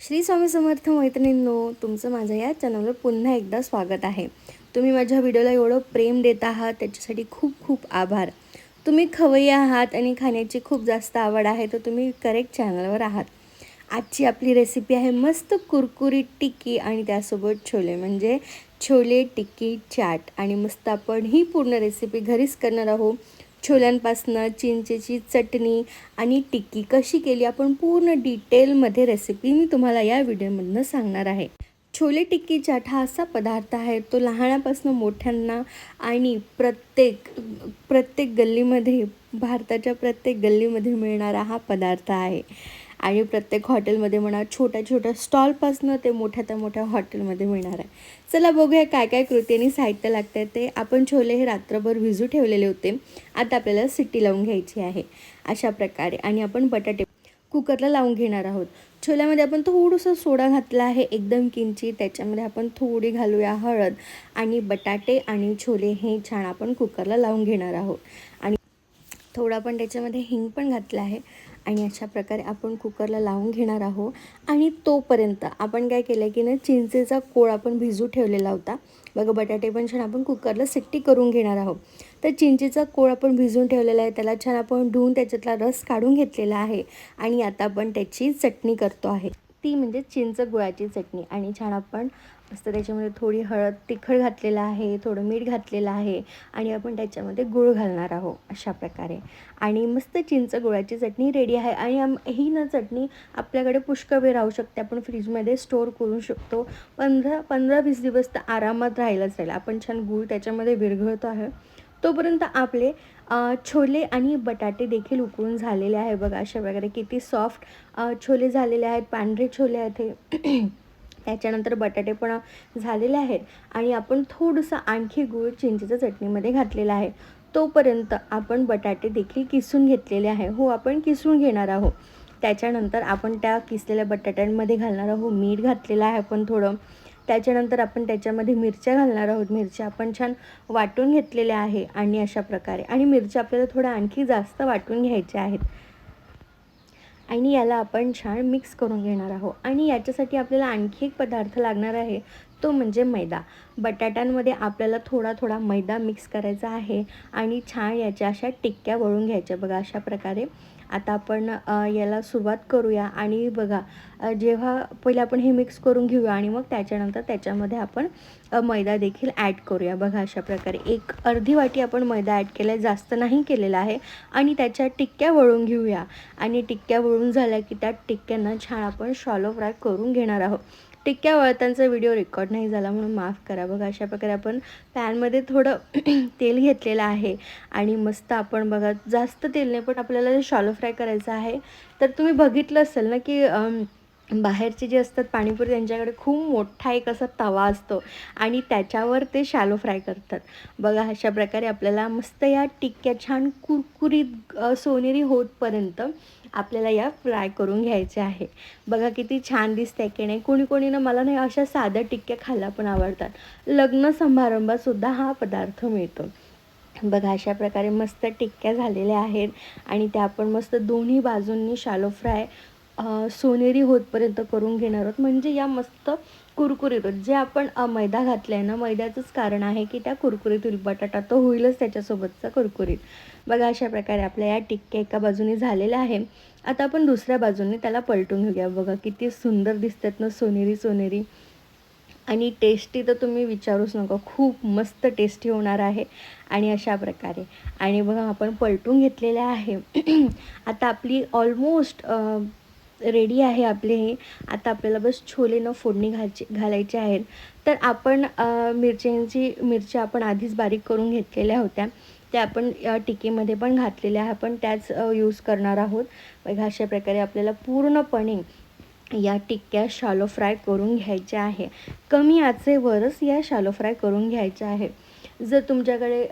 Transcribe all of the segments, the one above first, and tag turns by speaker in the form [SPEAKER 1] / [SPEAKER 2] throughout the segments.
[SPEAKER 1] श्री स्वामी समर्थ मैत्रिणींनो तुमचं माझ्या या चॅनलवर पुन्हा एकदा स्वागत आहे. तुम्ही माझ्या व्हिडिओला एवढं प्रेम देत आहात त्याच्यासाठी खूप खूप आभार. तुम्ही खवय्ये आहात आणि खाण्याची खूप जास्त आवड आहे तर तुम्ही करेक्ट चॅनलवर आहात. आजची आपली रेसिपी आहे मस्त कुरकुरीत टिक्की आणि त्यासोबत छोले म्हणजे छोले टिक्की चाट. आणि मस्त आपण ही पूर्ण रेसिपी घरीच करणार आहोत. छोल्यांपासनं चिंचेची चटणी आणि टिक्की कशी केली आपण पूर्ण डिटेलमध्ये रेसिपी मी तुम्हाला या व्हिडिओमधनं सांगणार आहे. छोले टिक्की चाट हा असा पदार्थ आहे तो लहानापासून मोठ्यांना आणि प्रत्येक प्रत्येक गल्लीमध्ये भारताच्या प्रत्येक गल्लीमध्ये मिळणारा हा पदार्थ आहे. आणि प्रत्येक हॉटेलमध्ये म्हणा छोट्या छोट्या स्टॉलपासनं ते मोठ्या त्या मोठ्या हॉटेलमध्ये मिळणार आहे. चला बघूया काय काय कृती आणि साहित्य लागतं ते. आपण छोले हे रात्रभर भिजू ठेवलेले होते. आता आपल्याला सिट्टी लावून घ्यायची आहे. अशा प्रकारे. आणि आपण बटाटे कुकरला लावून घेणार आहोत. छोल्यामध्ये आपण थोडंसं सोडा घातला आहे एकदम किंचित. त्याच्यामध्ये आपण थोडी घालूया हळद आणि बटाटे आणि छोले हे छान आपण कुकरला लावून घेणार आहोत. आणि थोडं आपण त्याच्यामध्ये हिंग पण घातलं आहे. आणि अशा प्रकारे आपण कुकरला लावून घेणार आहोत. आणि तोपर्यंत आपण काय केलं की ना चिंचेचा कोळ आपण भिजू ठेवलेला होता. बघा बटाटे पण छान आपण कुकरला सिट्टी करून घेणार आहोत. तर चिंचेचा कोळ आपण भिजून ठेवलेला आहे. त्याला छान आपण धुवून त्याच्यातला रस काढून घेतलेला आहे. आणि आता आपण त्याची चटणी करतो आहे. ती म्हणजे चिंच गुळाची चटणी. आणि छान आपण मस्त त्याच्यामध्ये थोडी हळद तिखट घातलेलं आहे थोडं मीठ घातलेलं आहे आणि आपण त्याच्यामध्ये गुळ घालणार आहोत अशा प्रकारे. आणि मस्त चिंच गुळाची चटणी रेडी आहे. आणि आम ही ना चटणी आपल्याकडे पुष्कळ वेळ राहू शकते. आपण फ्रीजमध्ये स्टोअर करू शकतो. पंधरा पंधरा वीस दिवस तर आरामात राहिलंच राहील. आपण छान गूळ त्याच्यामध्ये विरघळतो आहे. तोपर्यंत आपले छोले आणि बटाटे देखील उकळून झालेले आहे बघा अशा प्रकारे किती सॉफ्ट छोले झालेले आहेत पांढरे छोले आहेत हे. त्याच्यानंतर बटाटे पण झालेले आहेत आणि आपण थोडंसं आणखी गूळ चिंचेच्या चटणीमध्ये घातलेला आहे. तोपर्यंत आपण बटाटे देखील किसून घेतलेले आहे. हो आपण किसून घेणार आहोत. त्याच्यानंतर आपण त्या किसलेल्या बटाट्यांमध्ये घालणार आहोत. मीठ घातलेलं आहे आपण थोडं. त्याच्यानंतर आपण त्याच्यामध्ये मिरच्या घालणार आहोत. मिरच्या आपण छान वाटून घेतलेल्या आहे आणि अशा प्रकारे. आणि मिरच्या आपल्याला थोडं आणखी जास्त वाटून घ्यायच्या आहेत. आणि याला आपण छान मिक्स करून घेणार आहोत. आणि याच्यासाठी आपल्याला आणखी एक पदार्थ लागणार आहे. तो म्हणजे मैदा. बटाट्यांमध्ये आपल्याला थोडा थोडा मैदा मिक्स करायचा आहे. आणि छान याच्या अशा टिक्क्या वळून घ्यायच्या. बघा अशा प्रकारे. आता आपण याला सुरुवात करूया. आणि बघा जेव्हा पहिले आपण हे मिक्स करून घेऊया आणि मग त्याच्यानंतर त्याच्यामध्ये आपण मैदा देखील ॲड करूया. बघा अशा प्रकारे एक अर्धी वाटी आपण मैदा ॲड केला आहे जास्त नाही केलेला आहे. आणि त्याच्या टिक्क्या वळून घेऊया. आणि टिक्क्या वळून झाल्या की त्या टिक्क्यांना छान आपण शॉलो फ्राय करून घेणार आहोत. टिक्क्या वळतांचा व्हिडिओ रेकॉर्ड नाही झाला म्हणून माफ करा. बघा अशा प्रकारे आपण पॅनमध्ये थोडं तेल घेतलेलं आहे आणि मस्त आपण बघा जास्त तेल नाही पण आपल्याला शॉलो फ्राय करायचं आहे तर तुम्ही बघितलं असेल ना की बाहेरचे जे असतात पाणीपुरी त्यांच्याकडे खूप मोठा एक असा तवा असतो आणि त्याच्यावर ते शालो फ्राय करतात. बघा अशा प्रकारे आपल्याला मस्त या टिक्क्या छान कुरकुरीत सोनेरी होतपर्यंत आपल्याला या फ्राय करून घ्यायचे आहे. बघा किती छान दिसते की नाही. कोणी कोणी ना मला नाही अशा साध्या टिक्क्या खायला पण आवडतात. लग्न समारंभातसुद्धा हा पदार्थ मिळतो. बघा अशा प्रकारे मस्त टिक्क्या झालेल्या आहेत आणि त्या आपण मस्त दोन्ही बाजूंनी शालो फ्राय सोनेरी होतपर्यंत करून घेणार आहोत. म्हणजे या मस्त कुरकुरीत होत जे आपण मैदा घातला आहे ना मैद्याचंच कारण आहे की त्या कुरकुरीत होईल. बटाटा तो होईलच त्याच्यासोबतचा कुरकुरीत. बघा अशा प्रकारे आपल्या या टिक्क्या एका बाजूने झालेल्या आहे. आता आपण दुसऱ्या बाजूने त्याला पलटून घेऊया. बघा किती सुंदर दिसतात ना सोनेरी सोनेरी. आणि टेस्टी तर तुम्ही विचारूच नका. खूप मस्त टेस्टी होणार आहे. आणि अशा प्रकारे. आणि बघा आपण पलटून घेतलेले आहे. आता आपली ऑलमोस्ट रेडी आहे आपले हे. आता आपल्याला बस छोले न फोडणी घालची घालायचे आहेत. तर आपण मिरच्यांची मिरच्या आपण आधीच बारीक करून घेतलेल्या होत्या. त्या आपण या पण घातलेल्या आहे आपण त्याच यूज करणार आहोत. बघा अशा प्रकारे आपल्याला पूर्णपणे या टिक्क्या शालो फ्राय करून घ्यायच्या आहे. कमी आचेवरच या शालो फ्राय करून घ्यायच्या आहे जर तुमच्याकडे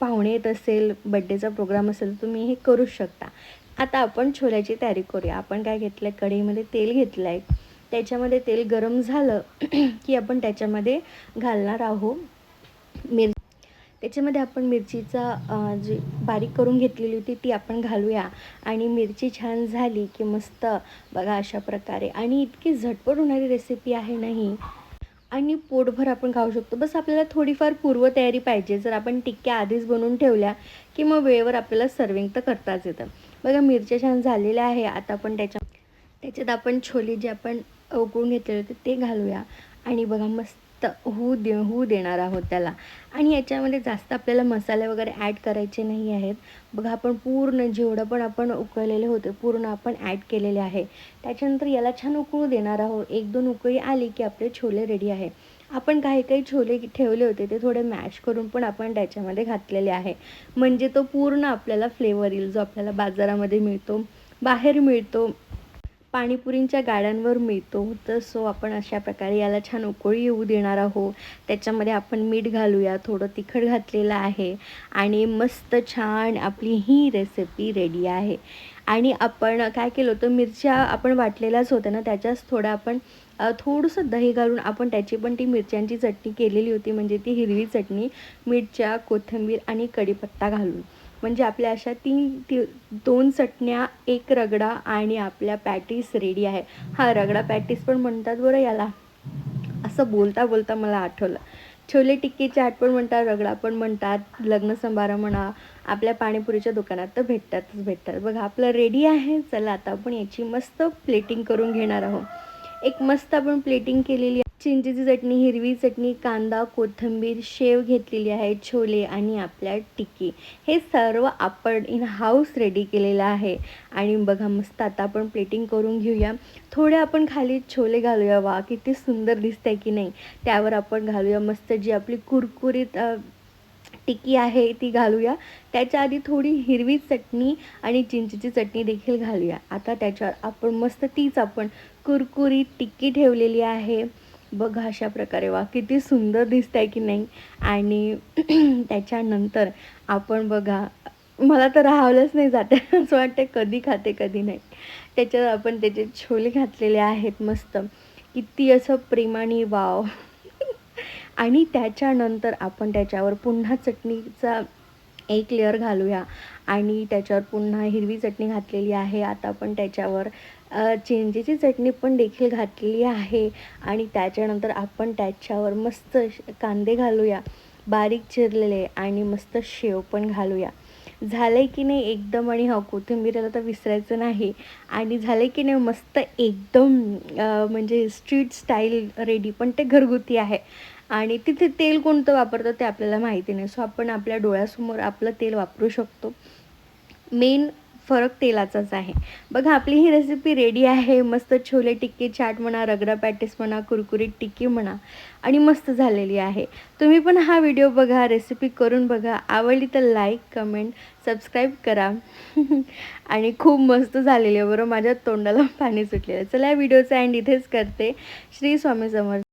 [SPEAKER 1] पाहुणे येत असेल बड्डेचा प्रोग्राम असेल तुम्ही हे करू शकता. आता आपण छोल्याची तयारी करूया. आपण काय घेतलं आहे कढईमध्ये तेल घेतलं आहे त्याच्यामध्ये तेल गरम झालं की आपण त्याच्यामध्ये घालणार आहोत मिर त्याच्यामध्ये आपण मिरचीचा जी बारीक करून घेतलेली होती ती आपण घालूया. आणि मिरची छान झाली की मस्त. बघा अशा प्रकारे. आणि इतकी झटपट होणारी रेसिपी आहे नाही. आणि पोटभर आपण खाऊ शकतो. बस आपल्याला थोडीफार पूर्वतयारी पाहिजे. जर आपण टिक्क्या आधीच बनवून ठेवल्या की मग वेळेवर आपल्याला सर्विंग तर करताच येतं. बघा मिरच्या छान झालेल्या आहे. आता आपण त्याच्या त्याच्यात आपण छोले जे आपण उकळून घेतले होते ते घालूया. आणि बघा मस्त होऊ दे होऊ देणार आहोत त्याला. आणि याच्यामध्ये जास्त आपल्याला मसाले वगैरे ॲड करायचे नाही आहेत. बघा आपण पूर्ण जेवढं पण आपण उकळलेले होते पूर्ण आपण ॲड केलेले आहे. त्याच्यानंतर याला छान उकळू देणार आहोत. एक दोन उकळी आली की आपले छोले रेडी आहे. आपण काही काही छोले ठेवले होते ते थोडे मॅश करून पण आपण त्याच्यामध्ये घातलेले आहे. म्हणजे तो पूर्ण आपल्याला फ्लेवर येईल जो आपल्याला बाजारामध्ये मिळतो बाहेर मिळतो. पाणीपुरींच्या गाड्यांवर मिळतो. तर सो आपण अशा प्रकारे याला छान उकळी येऊ देणार आहोत. त्याच्यामध्ये आपण मीठ घालूया. थोडं तिखट घातलेलं आहे. आणि मस्त छान आपली ही रेसिपी रेडी आहे. आणि आपण काय केलं होतं? मिरच्या आपण वाटलेल्याच होत्या ना त्याच्याच थोडं आपण थोडंसं दही घालून आपण त्याची पण ती मिरच्यांची चटणी केलेली होती. म्हणजे ती हिरवी चटणी मिरच्या कोथिंबीर आणि कढीपत्ता घालून. म्हणजे आपल्या अशा तीन ती दोन चटण्या एक रगडा आणि आपल्या पॅटीस रेडी आहे. हा रगडा पॅटीस पण म्हणतात बरं याला. असं बोलता बोलता मला आठवलं. छोले टिक्की चाट पण म्हणतात रगडा पण म्हणतात लग्न समारंभ म्हणा आपल्या पाणीपुरीच्या दुकानात तर भेटतातच भेटतात. बघा आपलं रेडी आहे. चला आता आपण याची मस्त प्लेटिंग करून घेणार आहोत. एक मस्त आपण प्लेटिंग केलेली चिंचेची चटणी हिरवी चटणी कांदा कोथिंबीर शेव घेतलेली आहे छोले आणि आपल्या टिक्की. हे सर्व आपण इन हाऊस रेडी केलेलं आहे. आणि बघा मस्त आता आपण प्लेटिंग करून घेऊया. थोडे आपण खाली छोले घालूया वा किती सुंदर दिसतंय की नाही? त्यावर आपण घालूया मस्त जी आपली कुरकुरीत टिक्की आहे ती घालूया. त्याच्या आधी थोडी हिरवी चटणी आणि चिंचेची चटणी देखील घालूया. आता त्याच्यावर आपण मस्त तीच आपण कुरकुरीत टिक्की ठेवलेली आहे. बघा अशा प्रकारे वा किती सुंदर दिसत आहे की नाही? आणि त्याच्यानंतर आपण बघा मला तर राहावलंच नाही जाते असं वाटतं कधी खाते कधी नाही. त्याच्यात आपण त्याचे छोले घातलेले आहेत मस्त किती असं प्रेमाने वाव. आणि त्याच्यानंतर आपण त्याच्यावर पुन्हा चटणीचा एक लेअर घालूया. आणि त्याच्यावर पुन्हा हिरवी चटणी घातलेली आहे. आता आपण त्याच्यावर चिंचेची चटणी पण देखील घातलेली आहे. आणि त्याच्यानंतर आपण त्याच्यावर मस्त कांदे घालूया. बारीक चिरलेले आणि मस्त शेव पण घालूया. झालं आहे की नाही एकदम आणि हा कोथिंबीरला तर विसरायचं नाही. आणि झालं आहे की नाही मस्त एकदम म्हणजे स्ट्रीट स्टाईल रेडी पण ते घरगुती आहे. आणि तिथे तेल कोणतं वापरतं ते आपल्याला माहिती नाही. सो आपण आपल्या डोळ्यासमोर आपलं तेल वापरू शकतो. मेन फरक तेलाचाच आहे. बघा आपली ही रेसिपी रेडी आहे. मस्त छोले टिक्की चाट म्हणा रगडा पॅटिस म्हणा कुरकुरीत टिक्की म्हणा आणि मस्त झालेली आहे. तुम्ही पण हा व्हिडिओ बघा रेसिपी करून बघा. आवडली तर लाईक कमेंट सबस्क्राईब करा. आणि खूप मस्त झालेली आहे. बरं माझ्या तोंडाला पाणी सुटलेलं आहे. चला या व्हिडिओचा अँड इथेच करते. श्री स्वामी समर्थ